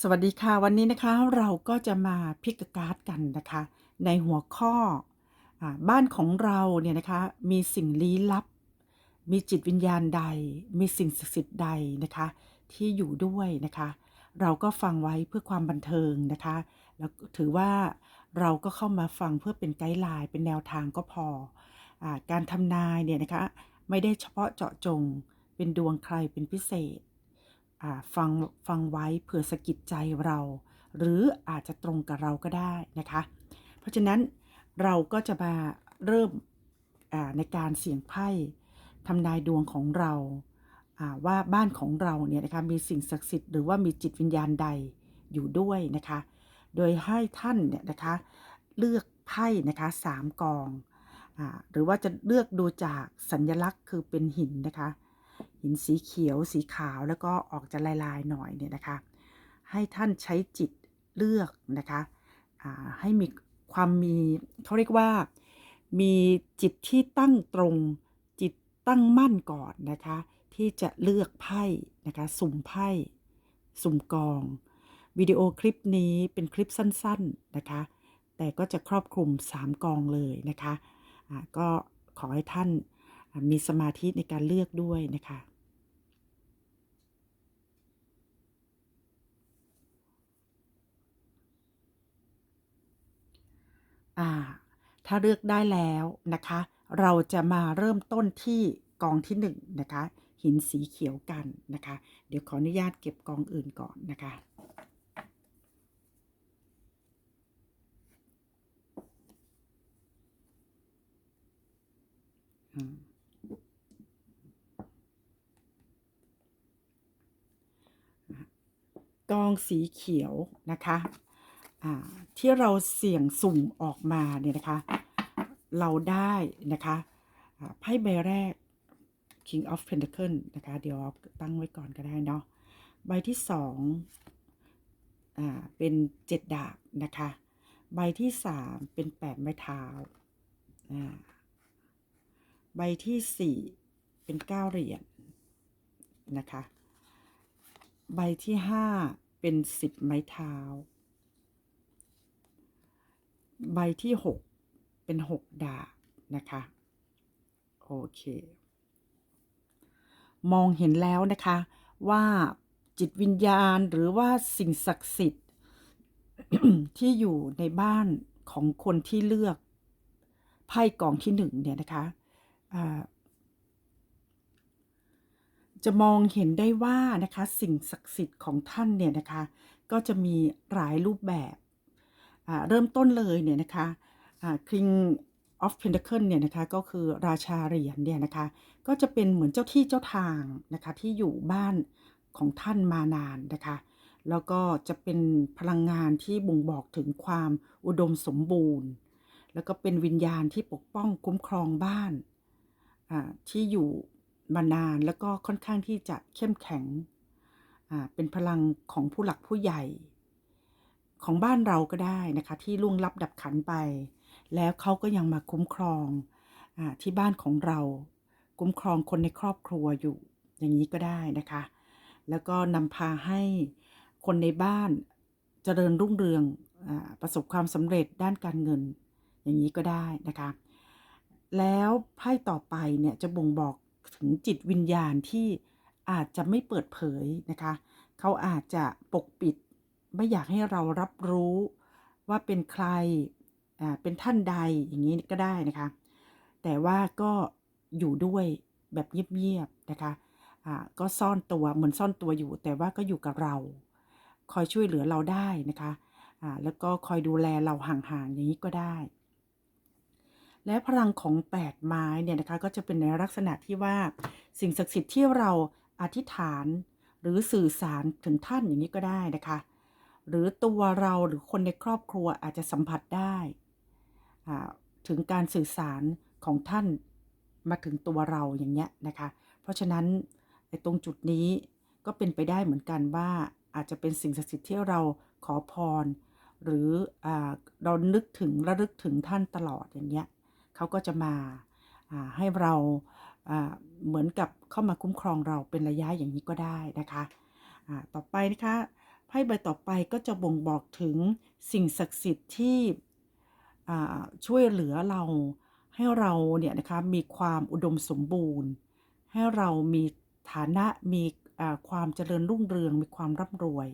สวัสดีค่ะวันนี้นะคะเราก็จะมาพิกการ์ดกันนะคะ ในหัวข้ออบ้านของเราเนี่ยนะคะมีสิ่งลี้ลับ มีจิตวิญญาณใด มีสิ่งศักดิ์สิทธิ์ใดนะคะ ที่อยู่ด้วยนะคะ เราก็ฟังไว้เพื่อความบันเทิงนะคะแล้วถือว่าเราก็เข้ามาฟังเพื่อเป็นไกด์ไลน์เป็นแนวทางก็พออการทำนายเนี่ยนะคะไม่ได้เฉพาะเจาะจงเป็นดวงใครเป็นพิเศษ ฟังฟังไว้เผื่อสะกิดใจเรา หรืออาจจะตรงกับเราก็ได้นะคะ เพราะฉะนั้นเราก็จะมาเริ่มในการเสี่ยงไพ่ทำนายดวงของเราว่าบ้านของเราเนี่ยนะคะมีสิ่งศักดิ์สิทธิ์หรือว่ามีจิตวิญญาณใดอยู่ด้วยนะคะ โดยให้ท่านเนี่ยนะคะเลือกไพ่นะคะสามกองอหรือว่าจะเลือกดูจากสัญลักษณ์คือเป็นหินนะคะ หินสีเขียวสีขาวแล้วก็ออกจะลายๆหน่อยเนี่ยนะคะ ให้ท่านใช้จิตเลือกนะคะให้มีความมีเขาเรียกว่ามีจิตที่ตั้งตรงจิตตั้งมั่นก่อนนะคะ ที่จะเลือกไพ่นะคะสุ่มไพ่สุ่มกองวิดีโอคลิปนี้เป็นคลิปสั้น ๆนะคะ แต่ก็จะครอบคลุม 3 กองเลยนะคะอ่าก็ขอให้ท่านมีสมาธิในการเลือกด้วยนะคะ อ่า ถ้าเลือกได้แล้วนะคะ เราจะมาเริ่มต้นที่กองที่1นงนะคะ หินสีเขียวกันนะคะ เดี๋ยวขออนุญาตเก็บกองอื่นก่อนนะคะกองสีเขียวนะคะ ที่เราเสี่ยงสุ่มออกมาเนี่ยนะคะ เราได้นะคะไพ่ใบแรก King of Pentacle นะคะ เดี๋ยวตั้งไว้ก่อนก็ได้เนาะใบที่สองอ่าเป็นเจ็ดดาบนะคะ ใบที่สามเป็นแปดไม้เท้าอ่าใบที่สี่เป็นเก้าเหรียญนะคะ ใบที่ห้าเป็นสิบไม้เท้า ใบที่หกเป็นหกดาบนะคะ โอเค มองเห็นแล้วนะคะว่าจิตวิญญาณหรือว่าสิ่งศักดิ์สิทธิ์ที่อยู่ในบ้านของคนที่เลือกไพ่กองที่หนึ่งเนี่ยนะคะอ่าจะมองเห็นได้ว่านะคะสิ่งศักดิ์สิทธิ์ของท่านเนี่ยนะคะ ก็จะมีหลายรูปแบบ เริ่มต้นเลยเนี่ยนะคะอ่า King of Pentacle เนี่ยนะคะก็คือราชาเหรียญเนี่ยนะคะก็จะเป็นเหมือนเจ้าที่เจ้าทางนะคะที่อยู่บ้านของท่านมานานนะคะแล้วก็จะเป็นพลังงานที่บ่งบอกถึงความอุดมสมบูรณ์ แล้วก็เป็นวิญญาณที่ปกป้องคุ้มครองบ้านที่อยู่มานานแล้วก็ค่อนข้างที่จะเข้มแข็งเป็นพลังของผู้หลักผู้ใหญ่ ของบ้านเราก็ได้นะคะ ที่ล่วงลับดับขันไป แล้วเขาก็ยังมาคุ้มครองอที่บ้านของเรา คุ้มครองคนในครอบครัวอยู่ อย่างนี้ก็ได้นะคะ แล้วก็นำพาให้คนในบ้านเจริญรุ่งเรืองอประสบความสำเร็จด้านการเงิน อย่างนี้ก็ได้นะคะ แล้วไพ่ต่อไปเนี่ยจะบ่งบอกถึงจิตวิญญาณที่อาจจะไม่เปิดเผยนะคะ เขาอาจจะปกปิด ไม่อยากให้เรารับรู้ว่าเป็นใครเป็นท่านใดอย่างนี้ก็ได้นะคะ แต่ว่าก็อยู่ด้วยแบบเงียบๆนะคะก็ซ่อนตัวเหมือนซ่อนตัวอยู่ แต่ว่าก็อยู่กับเรา คอยช่วยเหลือเราได้นะคะแล้วก็คอยดูแลเราห่างๆอย่างนี้ก็ได้ และพลังของ8ไม้เนี่ยนะคะก็จะเป็นในลักษณะที่ว่าสิ่งศักดิ์สิทธิ์ที่เราอธิษฐานหรือสื่อสารถึงท่านอย่างนี้ก็ได้นะคะ หรือตัวเราหรือคนในครอบครัวอาจจะสัมผัสได้ถึงการสื่อสารของท่านมาถึงตัวเราอย่างเงี้ยนะคะ เพราะฉะนั้นตรงจุดนี้ก็เป็นไปได้เหมือนกันว่าอาจจะเป็นสิ่งศักดิ์สิทธิ์ที่เราขอพร หรืออเรานึกถึงระลึกถึงท่านตลอดอย่างเงี้ยเขาก็จะมาให้เราเหมือนกับเข้ามาคุ้มครองเราเป็นระยะอย่างนี้ก็ได้นะคะต่อไปนะคะ ไพ่ใบต่อไปก็จะบ่งบอกถึงสิ่งศักดิ์สิทธิ์ที่ช่วยเหลือเราให้เราเนี่ยนะคะมีความอุดมสมบูรณ์ ให้เรามีฐานะมีความเจริญรุ่งเรืองมีความร่ำรวย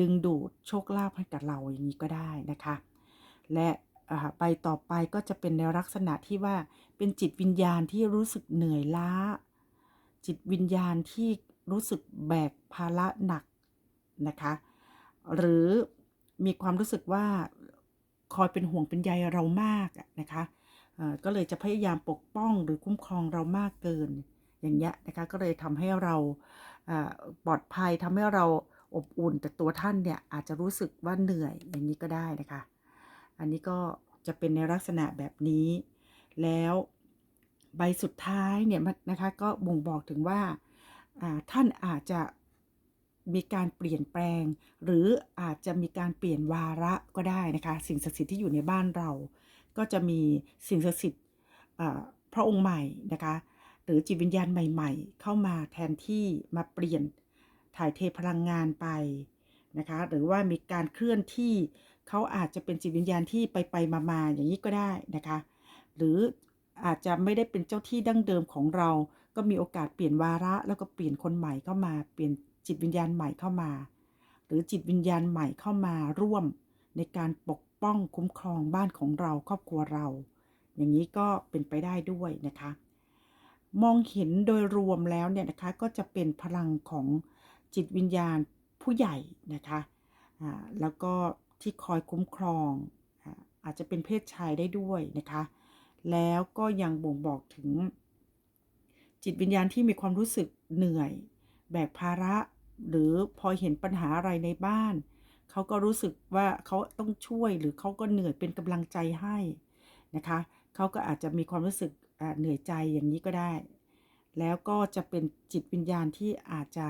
ดึงดูดโชคลาภให้กับเราอย่างนี้ก็ได้นะคะ และใบต่อไปก็จะเป็นในลักษณะที่ว่าเป็นจิตวิญญาณที่รู้สึกเหนื่อยล้า จิตวิญญาณที่รู้สึกแบกภาระหนัก นะคะ หรือมีความรู้สึกว่าคอยเป็นห่วงเป็นใยเรามากนะคะก็เลยจะพยายามปกป้องหรือคุ้มครองเรามากเกิน อย่างเงี้ยนะคะก็เลยทำให้เราปลอดภัยทำให้เราอบอุ่น แต่ตัวท่านเนี่ยอาจจะรู้สึกว่าเหนื่อยอย่างนี้ก็ได้นะคะ อันนี้ก็จะเป็นในลักษณะแบบนี้ แล้วใบสุดท้ายเนี่ยนะคะก็บ่งบอกถึงว่าท่านอาจจะ มีการเปลี่ยนแปลง หรืออาจจะมีการเปลี่ยนวาระก็ได้นะคะ สิ่งศักดิ์สิทธิ์ที่อยู่ในบ้านเรา ก็จะมีสิ่งศักดิ์สิทธิ์พระองค์ใหม่นะคะหรือจิตวิญญาณใหม่ ๆ เข้ามาแทนที่มาเปลี่ยนถ่ายเทพลังงานไปนะคะหรือว่ามีการเคลื่อนที่เขาอาจจะเป็นจิตวิญญาณที่ไปไปมามาๆอย่างนี้ก็ได้นะคะหรืออาจจะไม่ได้เป็นเจ้าที่ดั้งเดิมของเรา ก็มีโอกาสเปลี่ยนวาระ แล้วก็เปลี่ยนคนใหม่เข้ามาเปลี่ยน จิตวิญญาณใหม่เข้ามา หรือจิตวิญญาณใหม่เข้ามาร่วม ในการปกป้องคุ้มครองบ้านของเราครอบครัวเรา อย่างนี้ก็เป็นไปได้ด้วยนะคะ มองเห็นโดยรวมแล้วเนี่ยนะคะก็จะเป็นพลังของจิตวิญญาณผู้ใหญ่นะคะแล้วก็ที่คอยคุ้มครองอาจจะเป็นเพศชายได้ด้วยนะคะ แล้วก็ยังบ่งบอกถึงจิตวิญญาณที่มีความรู้สึกเหนื่อย แบกภาระ หรือพอเห็นปัญหาอะไรในบ้าน เขาก็รู้สึกว่าเขาต้องช่วยหรือเขาก็เหนื่อยเป็นกำลังใจให้นะคะ เขาก็อาจจะมีความรู้สึกเหนื่อยใจอย่างนี้ก็ได้ แล้วก็จะเป็นจิตวิญญาณที่อาจจะ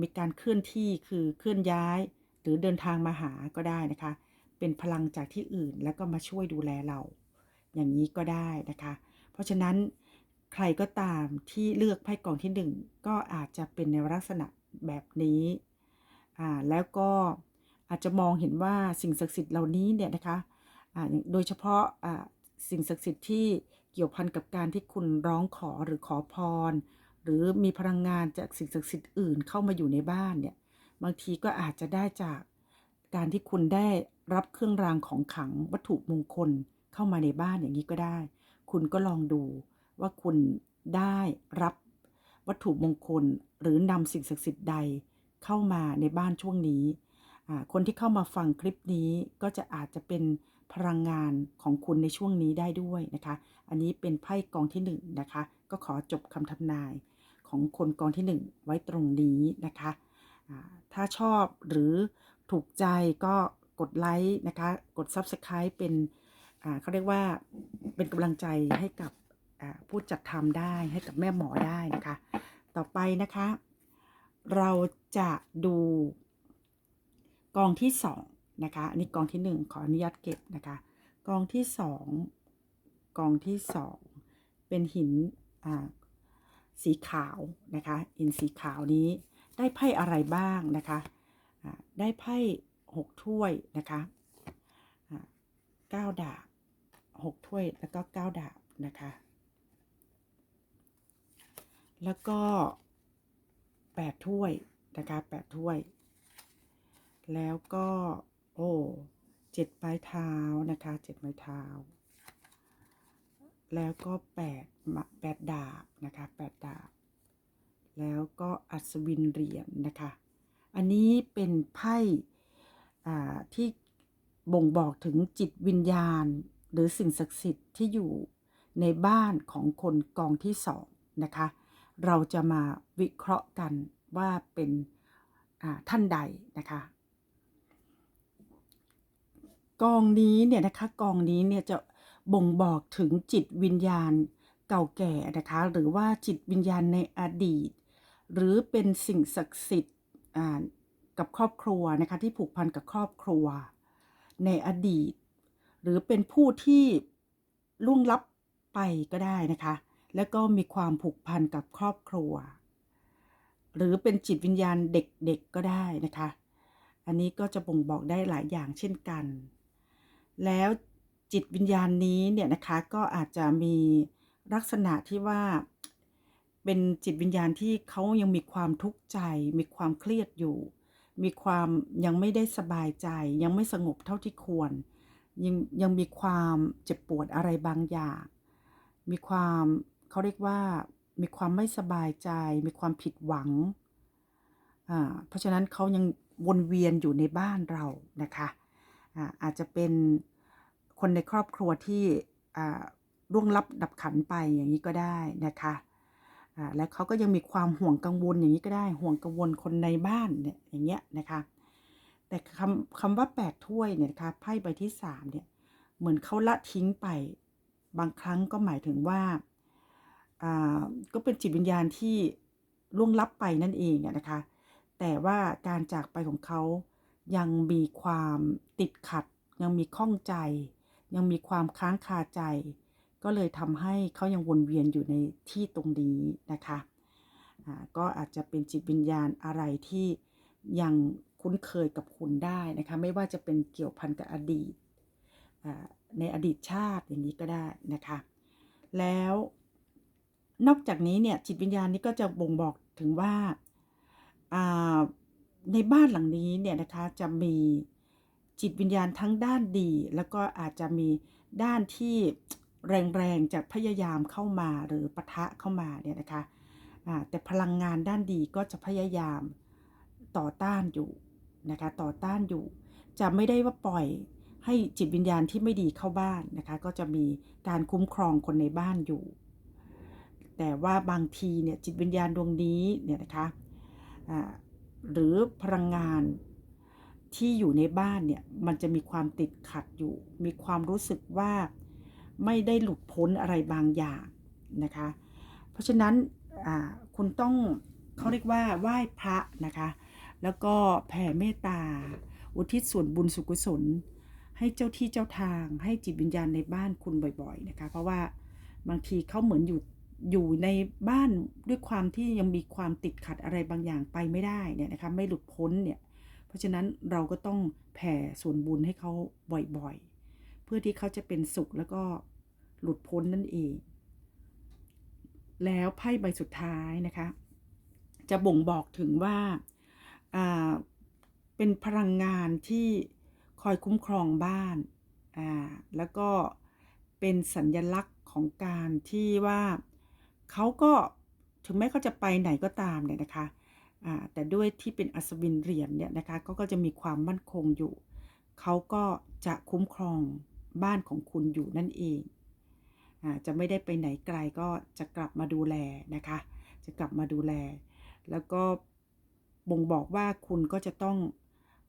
มีการเคลื่อนที่คือเคลื่อนย้าย หรือเดินทางมาหาก็ได้นะคะ เป็นพลังจากที่อื่นแล้วก็มาช่วยดูแลเรา อย่างนี้ก็ได้นะคะ เพราะฉะนั้น ใครก็ตามที่เลือกไพ่กองที่หนึ่งก็อาจจะเป็นในลักษณะแบบนี้อ่าแล้วก็อาจจะมองเห็นว่าสิ่งศักดิ์สิทธิ์เหล่านี้เนี่ยนะคะอ่าโดยเฉพาะอ่าสิ่งศักดิ์สิทธิ์ที่เกี่ยวพันกับการที่คุณร้องขอหรือขอพร หรือมีพลังงานจากสิ่งศักดิ์สิทธิ์อื่นเข้ามาอยู่ในบ้านเนี่ยบางทีก็อาจจะได้จากการที่คุณได้รับเครื่องรางของขลังวัตถุมงคลเข้ามาในบ้านอย่างนี้ก็ได้ คุณก็ลองดู ว่าคุณได้รับวัตถุมงคลหรือนำสิ่งศักดิ์สิทธิ์ใดเข้ามาในบ้านช่วงนี้ คนที่เข้ามาฟังคลิปนี้ก็จะอาจจะเป็นพลังงานของคุณในช่วงนี้ได้ด้วยนะคะ อันนี้เป็นไพ่กองที่หนึ่งนะคะ ก็ขอจบคำทำนายของคนกองที่หนึ่งไว้ตรงนี้นะคะ ถ้าชอบหรือถูกใจก็กดไลค์นะคะ กด Subscribe เป็นเขาเรียกว่าเป็นกำลังใจให้กับ ผู้จัดทำได้ให้กับแม่หมอได้นะคะ ต่อไปนะคะ เราจะดูกองที่สองนะคะอันนี้กองที่หนึ่งขออนุญาตเก็บนะคะ กองที่สองกองที่สองเป็นหินอ่าสีขาวนะคะหินสีขาวนี้ได้ไพ่อะไรบ้างนะคะได้ไพ่หกถ้วยนะคะเก้าดาบหกถ้วยแล้วก็เก้าดาบนะคะ แล้วก็แปดถ้วยนะคะแปดถ้วย แล้วก็ โอ้เจ็ดไม้เท้านะคะเจ็ดไม้เท้า แล้วก็แปดมะแปดดาบนะคะแปดดาบ แล้วก็อัศวินเหรียญนะคะ อันนี้เป็นไพ่ที่บ่งบอกถึงจิตวิญญาณ หรือสิ่งศักดิ์สิทธิ์ที่อยู่ในบ้านของคนกองที่สองนะคะ เราจะมาวิเคราะห์กันว่าเป็นท่านใดนะคะ กองนี้เนี่ยนะคะกองนี้เนี่ยจะบ่งบอกถึงจิตวิญญาณเก่าแก่นะคะหรือว่าจิตวิญญาณในอดีต หรือเป็นสิ่งศักดิ์สิทธิ์กับครอบครัวนะคะที่ผูกพันกับครอบครัว ในอดีต หรือเป็นผู้ที่ล่วงลับไปก็ได้นะคะ แล้วก็มีความผูกพันกับครอบครัว หรือเป็นจิตวิญญาณเด็กๆก็ได้นะคะ อันนี้ก็จะบ่งบอกได้หลายอย่างเช่นกัน แล้วจิตวิญญาณนี้เนี่ยนะคะก็อาจจะมีลักษณะที่ว่าเป็นจิตวิญญาณที่เขายังมีความทุกข์ใจ มีความเครียดอยู่ มีความยังไม่ได้สบายใจ ยังไม่สงบเท่าที่ควร ยังยังมีความเจ็บปวดอะไรบางอย่าง มีความ เขาเรียกว่ามีความไม่สบายใจ มีความผิดหวัง อ่า เพราะฉะนั้นเขายังวนเวียนอยู่ในบ้านเรานะคะอ่าอาจจะเป็นคนในครอบครัวที่อ่าร่วงลับดับขันไปอย่างนี้ก็ได้นะคะอ่าและเขาก็ยังมีความห่วงกังวลอย่างนี้ก็ได้ ห่วงกังวลคนในบ้านเนี่ยอย่างเงี้ยนะคะแต่คำคำว่าแปดถ้วยเนี่ยนะคะไพ่ใบที่สามเนี่ยเหมือนเขาละทิ้งไป บางครั้งก็หมายถึงว่า ก็เป็นจิตวิญญาณที่ล่วงลับไปนั่นเองนะคะ แต่ว่าการจากไปของเขายังมีความติดขัด ยังมีข้องใจ ยังมีความค้างคาใจ ก็เลยทำให้เขายังวนเวียนอยู่ในที่ตรงนี้นะคะก็อาจจะเป็นจิตวิญญาณอะไรที่ยังคุ้นเคยกับคุณได้นะคะ ไม่ว่าจะเป็นเกี่ยวพันกับอดีตในอดีตชาติอย่างนี้ก็ได้นะคะ แล้ว นอกจากนี้เนี่ยจิตวิญญาณนี้ก็จะบ่งบอกถึงว่าในบ้านหลังนี้เนี่ยนะคะจะมีจิตวิญญาณทั้งด้านดี แล้วก็อาจจะมีด้านที่แรงๆจากพยายามเข้ามาหรือปะทะเข้ามาเนี่ยนะคะแต่พลังงานด้านดีก็จะพยายามต่อต้านอยู่นะคะต่อต้านอยู่ จะไม่ได้ว่าปล่อยให้จิตวิญญาณที่ไม่ดีเข้าบ้านนะคะ ก็จะมีการคุ้มครองคนในบ้านอยู่ แต่ว่าบางทีเนี่ยจิตวิญญาณดวงนี้เนี่ยนะคะหรือพลังงานที่อยู่ในบ้านเนี่ยมันจะมีความติดขัดอยู่ มีความรู้สึกว่าไม่ได้หลุดพ้นอะไรบางอย่างนะคะ เพราะฉะนั้นคุณต้องเขาเรียกว่าไหว้พระนะคะ แล้วก็แผ่เมตตา อุทิศส่วนบุญสุกุศล ให้เจ้าที่เจ้าทางให้จิตวิญญาณในบ้านคุณบ่อยๆนะคะ เพราะว่าบางทีเขาเหมือนอยู่ อยู่ในบ้านด้วยความที่ยังมีความติดขัดอะไรบางอย่างไปไม่ได้เนี่ยนะคะไม่หลุดพ้นเนี่ย เพราะฉะนั้นเราก็ต้องแผ่ส่วนบุญให้เขาบ่อยๆ เพื่อที่เขาจะเป็นสุขแล้วก็หลุดพ้นนั่นเอง แล้วไพ่ใบสุดท้ายนะคะ จะบ่งบอกถึงว่าเป็นพลังงานที่คอยคุ้มครองบ้านอ่าแล้วก็เป็นสัญญลักษณ์ของการที่ว่า เขาก็ถึงแม้เขาจะไปไหนก็ตามเนี่ยนะคะแต่ด้วยที่เป็นอัศวินเหรียญเนี่ยนะคะก็ก็จะมีความมั่นคงอยู่ เขาก็จะคุ้มครองบ้านของคุณอยู่นั่นเองอจะไม่ได้ไปไหนไกลก็จะกลับมาดูแลนะคะ จะกลับมาดูแล แล้วก็บ่งบอกว่าคุณก็จะต้อง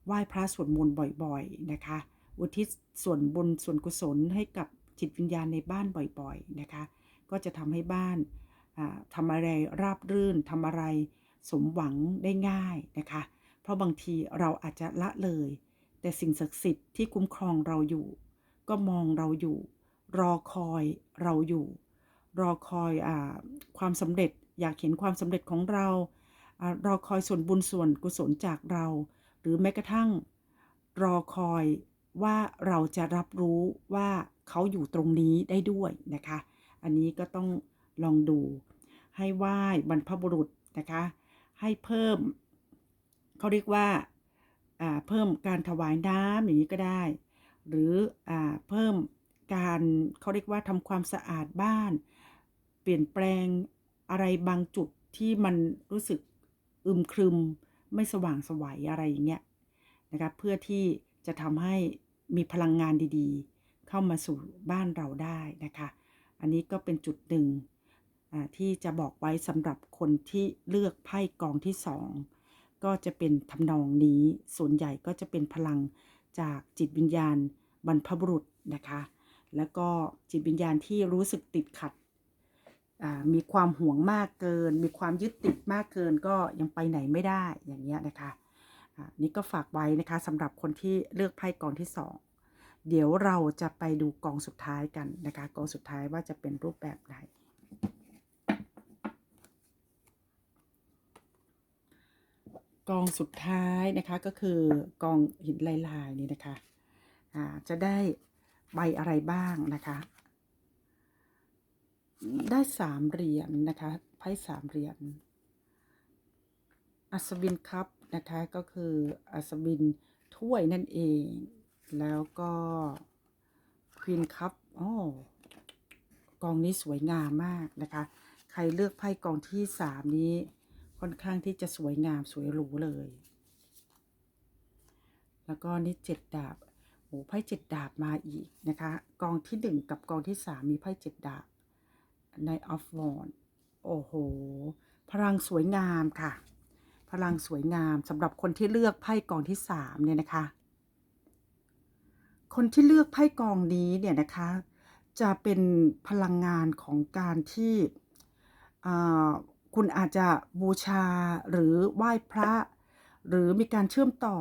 ไหว้พระสวดมนต์บ่อยๆนะคะ อุทิศส่วนบุญส่วนกุศลให้กับจิตวิญญาณในบ้านบ่อยๆนะคะ ก็จะทำให้บ้าน ทำอะไรราบรื่นทำอะไรสมหวังได้ง่ายนะคะ เพราะบางทีเราอาจจะละเลย แต่สิ่งศักดิ์สิทธิ์ที่คุ้มครองเราอยู่ ก็มองเราอยู่ รอคอยเราอยู่ รอคอยอความสำเร็จอยากเห็นความสำเร็จของเราอารอคอยส่วนบุญส่วนกุศลจากเรา หรือแม้กระทั่ง รอคอยว่าเราจะรับรู้ว่าเขาอยู่ตรงนี้ได้ด้วยนะคะ อันนี้ก็ต้อง ลองดู ให้ไหว้บรรพบุรุษนะคะ ให้เพิ่มเขาเรียกว่าเพิ่มการถวายน้ำอย่างนี้ก็ได้ หรืออเพิ่มการเขาเรียกว่าทำความสะอาดบ้าน เปลี่ยนแปลงอะไรบางจุดที่มันรู้สึกอึมครึม ไม่สว่างสวัยอะไรอย่างเงี้ยนะคะเพื่อที่จะทำให้มีพลังงานดีๆ เข้ามาสู่บ้านเราได้นะคะ อันนี้ก็เป็นจุดหนึ่ง ที่จะบอกไว้สำหรับคนที่เลือกไพ่กองที่สองก็จะเป็นทำนองนี้ส่วนใหญ่ก็จะเป็นพลังจากจิตวิญญาณบรรพบุรุษนะคะ แล้วก็จิตวิญญาณที่รู้สึกติดขัด มีความห่วงมากเกิน มีความยึดติดมากเกินก็ยังไปไหนไม่ได้อย่างเงี้ยนะคะนี่ก็ฝากไว้นะคะสำหรับคนที่เลือกไพ่กองที่สองเดี๋ยวเราจะไปดูกองสุดท้ายกันนะคะกองสุดท้ายว่าจะเป็นรูปแบบไหน กองสุดท้ายนะคะก็คือกองหินลายๆนี่นะคะอ่าจะได้ใบอะไรบ้างนะคะ ได้สามเหรียญนะคะไพ่สามเหรียญอัศวินคัพนะคะก็คืออัศวินถ้วยนั่นเอง แล้วก็ควีนคัพอ๋อกองนี้สวยงามมากนะคะ ใครเลือกไพ่กองที่สามนี้ ค่อนข้างที่จะสวยงามสวยหรูเลย แล้วก็นี่เจ็ดดาบโอ้ไพ่เจ็ดดาบมาอีกนะคะ กองที่หนึ่งกับกองที่สามมีไพ่เจ็ดดาบในออฟวอนโอ้โห พลังสวยงามค่ะ พลังสวยงามสำหรับคนที่เลือกไพ่กองที่สามเนี่ยนะคะ คนที่เลือกไพ่กองนี้เนี่ยนะคะ จะเป็นพลังงานของการที่ คุณอาจจะบูชาหรือไหว้พระ หรือมีการเชื่อมต่อ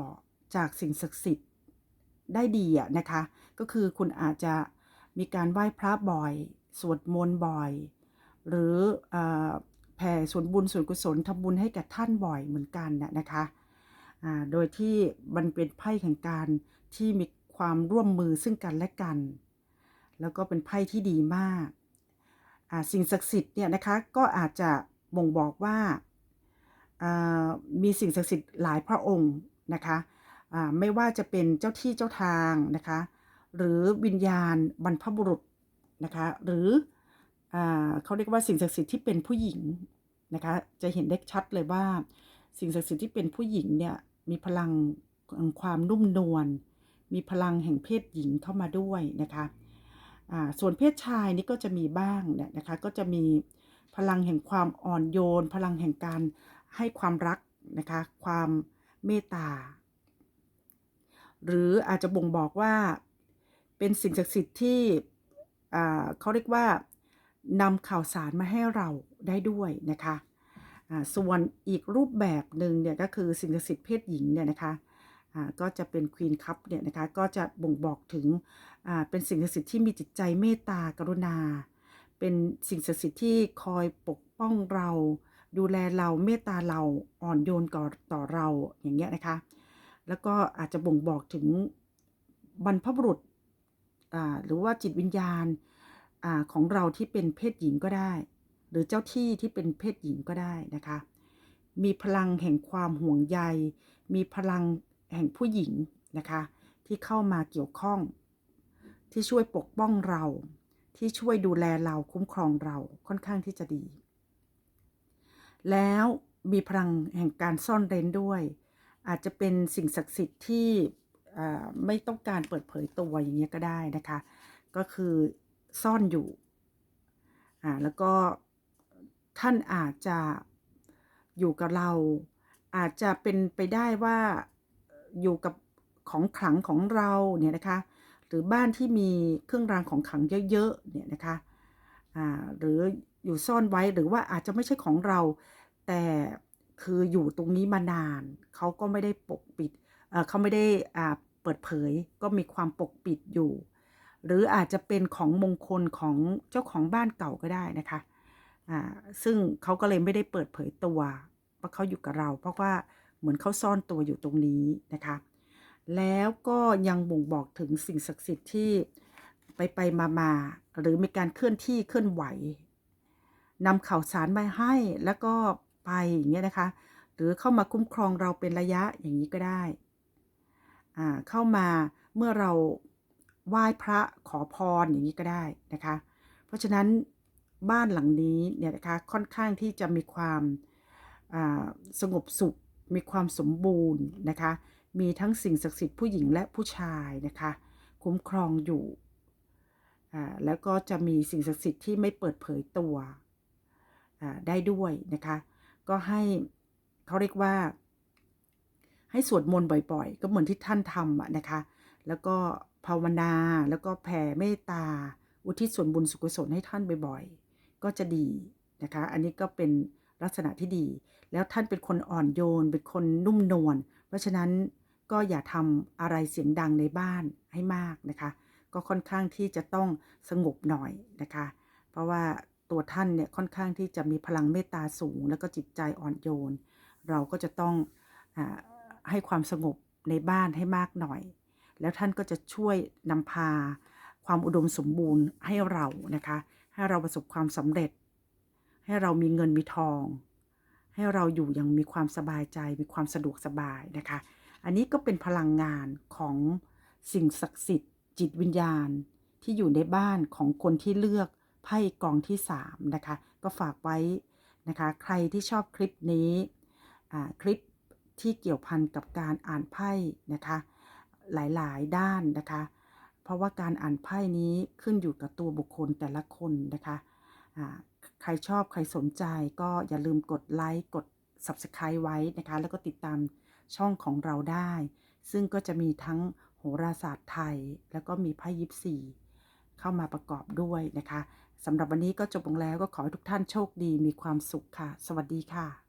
จากสิ่งศักดิ์สิทธิ์ได้ดีอะนะคะ ก็คือคุณอาจจะมีการไหว้พระบ่อย สวดมนต์บ่อย หรืออแผ่ส่วนบุญส่วนกุศลทำบุญให้กับท่านบ่อยเหมือนกันนะนะคะโดยที่มันเป็นไพ่แห่งการที่มีความร่วมมือซึ่งกันและกัน แล้วก็เป็นไพ่ที่ดีมาก สิ่งศักดิ์สิทธิ์เนี่ยนะคะก็อาจจะ บ่งบอกว่ามีสิ่งศักดิ์สิทธิ์หลายพระองค์นะคะไม่ว่าจะเป็นเจ้าที่เจ้าทางนะคะหรือวิญญาณบรรพบุรุษนะคะหรืออเขาเรียกว่าสิ่งศักดิ์สิทธิ์ที่เป็นผู้หญิงนะคะจะเห็นได้ชัดเลยว่า สิ่งศักดิ์สิทธิ์ที่เป็นผู้หญิงเนี่ยมีพลังความนุ่มนวลมีพลังแห่งเพศหญิงเข้ามาด้วยนะคะส่วนเพศชายนี่ก็จะมีบ้างเนี่ยนะคะก็จะมี พลังแห่งความอ่อนโยน พลังแห่งการให้ความรักนะคะ ความเมตตา หรืออาจจะบ่งบอกว่าเป็นสิ่งศักดิ์สิทธิ์ที่เขาเรียกว่านำข่าวสารมาให้เราได้ด้วยนะคะส่วนอีกรูปแบบหนึ่งเนี่ยก็คือสิ่งศักดิ์สิทธิ์เพศหญิงเนี่ยนะคะก็จะเป็นควีนคัพเนี่ยนะคะก็จะบ่งบอกถึงเป็นสิ่งศักดิ์สิทธิ์ที่มีจิตใจเมตตากรุณา เป็นสิ่งศักดิ์สิทธิ์ที่คอยปกป้องเรา ดูแลเราเมตตาเราอ่อนโยนต่อต่อเราอย่างเงี้ยนะคะ แล้วก็อาจจะบ่งบอกถึงบรรพบุรุษหรือว่าจิตวิญญาณอของเราที่เป็นเพศหญิงก็ได้ หรือเจ้าที่ที่เป็นเพศหญิงก็ได้นะคะ มีพลังแห่งความห่วงใย มีพลังแห่งผู้หญิงนะคะ ที่เข้ามาเกี่ยวข้อง ที่ช่วยปกป้องเรา ที่ช่วยดูแลเราคุ้มครองเราค่อนข้างที่จะดี แล้วมีพลังแห่งการซ่อนเร้นด้วย อาจจะเป็นสิ่งศักดิ์สิทธิ์ที่ไม่ต้องการเปิดเผยตัวอย่างเงี้ยก็ได้นะคะ ก็คือซ่อนอยู่อ่าแล้วก็ท่านอาจจะอยู่กับเรา อาจจะเป็นไปได้ว่าอยู่กับของขลังของเราเนี่ยนะคะ หรือบ้านที่มีเครื่องรางของขลังเยอะๆเนี่ยนะคะอ่าหรืออยู่ซ่อนไว้หรือว่าอาจจะไม่ใช่ของเรา แต่คืออยู่ตรงนี้มานาน เขาก็ไม่ได้ปกปิดเขาไม่ได้อ่าเปิดเผยก็มีความปกปิดอยู่ หรืออาจจะเป็นของมงคลของเจ้าของบ้านเก่าก็ได้นะคะอ่าซึ่งเขาก็เลยไม่ได้เปิดเผยตัวว่าเขาอยู่กับเรา เพราะว่าเหมือนเขาซ่อนตัวอยู่ตรงนี้นะคะ แล้วก็ยังบ่งบอกถึงสิ่งศักดิ์สิทธิ์ที่ไปไปมามาหรือมีการเคลื่อนที่เคลื่อนไหวนำข่าวสารมาให้แล้วก็ไปอย่างเงี้ยนะคะ หรือเข้ามาคุ้มครองเราเป็นระยะอย่างนี้ก็ได้อ่าเข้ามาเมื่อเราไหว้พระขอพรอย่างนี้ก็ได้นะคะ เพราะฉะนั้นบ้านหลังนี้เนี่ยนะคะค่อนข้างที่จะมีความอ่าสงบสุขมีความสมบูรณ์นะคะ มีทั้งสิ่งศักดิ์สิทธิ์ผู้หญิงและผู้ชายนะคะ คุ้มครองอยู่อ่าแล้วก็จะมีสิ่งศักดิ์สิทธิ์ที่ไม่เปิดเผยตัวอ่าได้ด้วยนะคะ ก็ให้เขาเรียกว่า ให้สวดมนต์บ่อยๆ ก็เหมือนที่ท่านทำนะคะ แล้วก็ภาวนาแล้วก็แผ่เมตตา อุทิศส่วนบุญสุขกุศลให้ท่านบ่อยๆ ก็จะดีนะคะ อันนี้ก็เป็นลักษณะที่ดี แล้วท่านเป็นคนอ่อนโยน เป็นคนนุ่มนวล เพราะฉะนั้น ก็อย่าทำอะไรเสียงดังในบ้านให้มากนะคะ ก็ค่อนข้างที่จะต้องสงบหน่อยนะคะ เพราะว่าตัวท่านเนี่ยค่อนข้างที่จะมีพลังเมตตาสูง แล้วก็จิตใจอ่อนโยน เราก็จะต้องอให้ความสงบในบ้านให้มากหน่อย แล้วท่านก็จะช่วยนำพาความอุดมสมบูรณ์ให้เรานะคะ ให้เราประสบความสำเร็จ ให้เรามีเงินมีทอง ให้เราอยู่อย่างมีความสบายใจมีความสะดวกสบายนะคะ อันนี้ก็เป็นพลังงานของสิ่งศักดิ์สิทธิ์ จิตวิญญาณ ที่อยู่ในบ้านของคนที่เลือกไพ่กองที่ 3 นะคะ ก็ฝากไว้นะคะ ใครที่ชอบคลิปนี้คลิปที่เกี่ยวพันกับการอ่านไพ่นะคะ หลายๆ ด้านนะคะ เพราะว่าการอ่านไพ่นี้ขึ้นอยู่กับตัวบุคคลแต่ละคนนะคะใครชอบใครสนใจก็อย่าลืมกดไลค์กด Subscribe ไว้นะคะ แล้วก็ติดตาม ช่องของเราได้ ซึ่งก็จะมีทั้งโหราศาสตร์ไทย แล้วก็มีไพ่ยิปซีเข้ามาประกอบด้วยนะคะสำหรับวันนี้ก็จบลงแล้วก็ขอให้ทุกท่านโชคดีมีความสุขค่ะ สวัสดีค่ะ